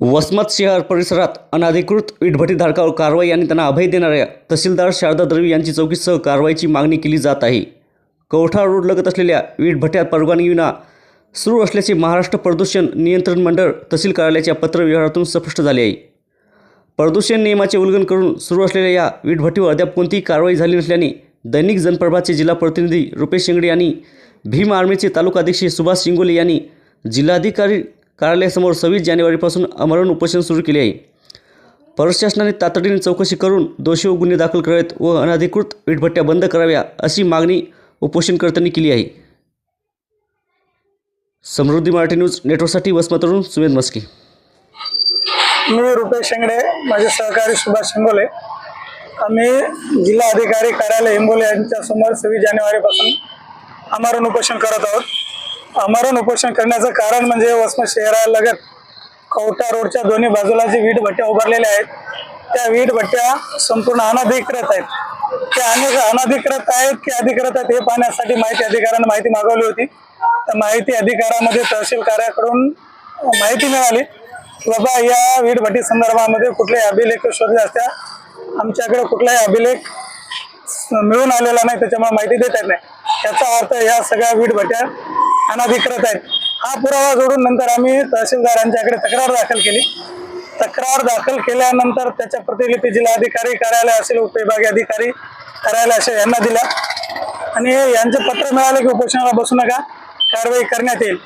वसमत शहर परिसरात अनाधिकृत विटभटीधारकावर कारवाई आणि त्यांना अभय देणाऱ्या तहसीलदार शारदा द्रवी यांची चौकीसह कारवाईची मागणी केली जात आहे. कवठा रोड लगत असलेल्या विटभट्ट्यात परवानगीविना सुरू असल्याचे महाराष्ट्र प्रदूषण नियंत्रण मंडळ तहसील कार्यालयाच्या पत्रव्यवहारातून स्पष्ट झाले आहे. प्रदूषण नियमाचे उल्लंघन करून सुरू असलेल्या या विटभट्टीवर अद्याप कोणतीही कारवाई झाली नसल्याने दैनिक जनप्रभाचे जिल्हा प्रतिनिधी रुपेश शिंगडे यांनी भीम आर्मीचे तालुकाध्यक्ष सुभाष शिंगोले यांनी जिल्हाधिकारी कार्यालयासमोर सव्वीस जानेवारीपासून आमरण उपोषण सुरू केले आहे. प्रशासनाने तातडीने चौकशी करून दोषी व गुन्हे दाखल करावेत व अनधिकृत वीटभट्ट्या बंद कराव्या अशी मागणी उपोषणकर्त्यांनी केली आहे. समृद्धी मराठी न्यूज नेटवर्कसाठी वसमतरून सुवेद मस्के. मी रुपेश शेंगडे माझे सहकारी सुभाष शिंगोले. आम्ही जिल्हा अधिकारी कार्यालय हिंगोले यांच्या समोर सव्वीस जानेवारीपासून आमरण उपोषण करत आहोत. आमरण उपोषण करण्याचं कारण म्हणजे वसमत शहरालगत कवटा रोडच्या दोन्ही बाजूला जे वीट भट्ट्या उभारलेल्या आहेत त्या वीट भट्ट्या संपूर्ण अनाधिकृत आहेत. त्या अनेक अनाधिकृत आहेत की अधिकृत आहेत हे पाहण्यासाठी माहिती अधिकाऱ्यांना माहिती मागवली होती. त्या माहिती अधिकारामध्ये तहसील कार्याकडून माहिती मिळाली बाबा या वीट भट्टी संदर्भामध्ये कुठलेही अभिलेख शोधले असत्या आमच्याकडे कुठलाही अभिलेख मिळून आलेला नाही त्याच्यामुळे माहिती देता येत नाही. याचा अर्थ या सगळ्या वीट भट्या अनाधिकृत आहेत. हा पुरावा जोडून नंतर आम्ही तहसीलदारांच्याकडे तक्रार दाखल केली. तक्रार दाखल केल्यानंतर त्याच्या प्रतिलिपी जिल्हाधिकारी कार्यालय असेल उपविभागीय अधिकारी कार्यालय असेल यांना दिल्या आणि यांचे पत्र मिळाले की उपोषणाला बसू नका कारवाई करण्यात येईल.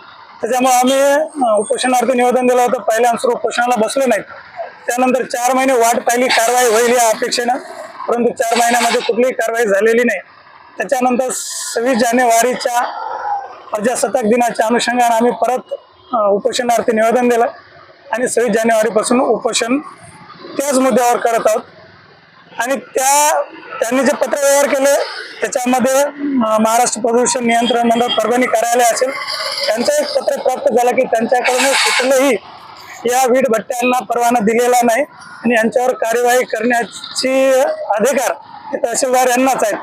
त्याच्यामुळे आम्ही उपोषणार्थ निवेदन दिलं होतं पहिल्यांदा उपोषणाला बसलो नाहीत. त्यानंतर चार महिने वाट पाहिली कारवाई होईल या अपेक्षेनं. परंतु चार महिन्यामध्ये कुठलीही कारवाई झालेली नाही. त्याच्यानंतर सव्वीस जानेवारीच्या प्रजासत्ताक दिनाच्या अनुषंगाने आम्ही परत उपोषणार्थी निवेदन दिलं आणि सव्वीस जानेवारीपासून उपोषण त्याच मुद्द्यावर करत आहोत. आणि त्या त्यांनी जे पत्रव्यवहार केले त्याच्यामध्ये महाराष्ट्र प्रदूषण नियंत्रण मंडळ परभणी कार्यालय असेल त्यांचं एक पत्र प्राप्त झालं की त्यांच्याकडून कुठलंही या वीट भट्ट्यांना परवाना दिलेला नाही आणि यांच्यावर कार्यवाही करण्याची अधिकार हे तहसीलदार यांनाच आहेत.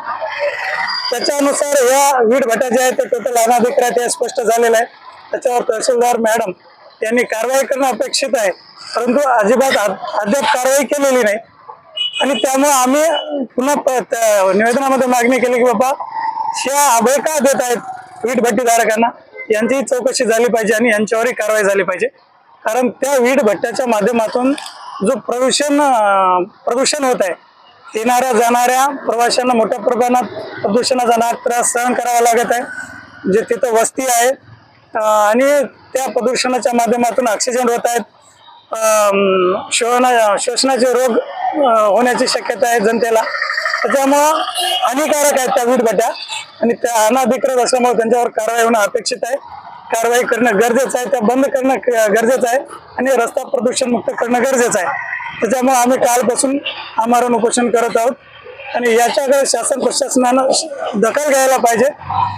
त्याच्यानुसार या वीट भट्ट्या ज्या आहेत ते टोटल अनाधिकृत हे स्पष्ट झालेलं आहे. त्याच्यावर तहसीलदार मॅडम यांनी कारवाई करणं अपेक्षित आहे. परंतु अजिबात अद्याप कारवाई केलेली नाही. आणि त्यामुळे आम्ही पुन्हा निवेदनामध्ये मागणी केली की बाबा ह्या अभय का देत आहेत वीट भट्टीधारकांना यांची चौकशी झाली पाहिजे आणि यांच्यावरही कारवाई झाली पाहिजे. कारण त्या वीट भट्ट्याच्या माध्यमातून जो प्रदूषण प्रदूषण होत आहे येणाऱ्या जाणाऱ्या प्रवाशांना मोठ्या प्रमाणात प्रदूषणाचा नाग त्रास सहन करावा लागत आहे. जे तिथं वस्ती आहे आणि त्या प्रदूषणाच्या माध्यमातून ऑक्सिजन होत आहेत. शोषणा शोषणाचे श्वसनाचे रोग होण्याची शक्यता आहे जनतेला. त्याच्यामुळं हानिकारक आहेत त्या वीटभट्ट्या आणि त्या अनाधिकृत असल्यामुळे त्यांच्यावर कारवाई होणं अपेक्षित आहे. कारवाई करणं गरजेचं आहे त्या बंद करणं क- गरजेचं आहे आणि रस्ता प्रदूषण मुक्त करणं गरजेचं आहे. त्याच्यामुळे आम्ही कालपासून आमरण उपोषण करत आहोत आणि याच्याकडे शासन प्रशासनानं दखल घ्यायला पाहिजे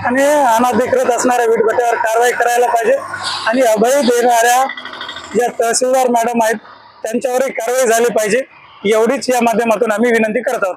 आणि अनाधिकृत असणाऱ्या वीटभट्ट्यावर कारवाई करायला पाहिजे आणि अभय देणाऱ्या ज्या तहसीलदार मॅडम आहेत त्यांच्यावरही कारवाई झाली पाहिजे. एवढीच या माध्यमातून आम्ही विनंती करत आहोत.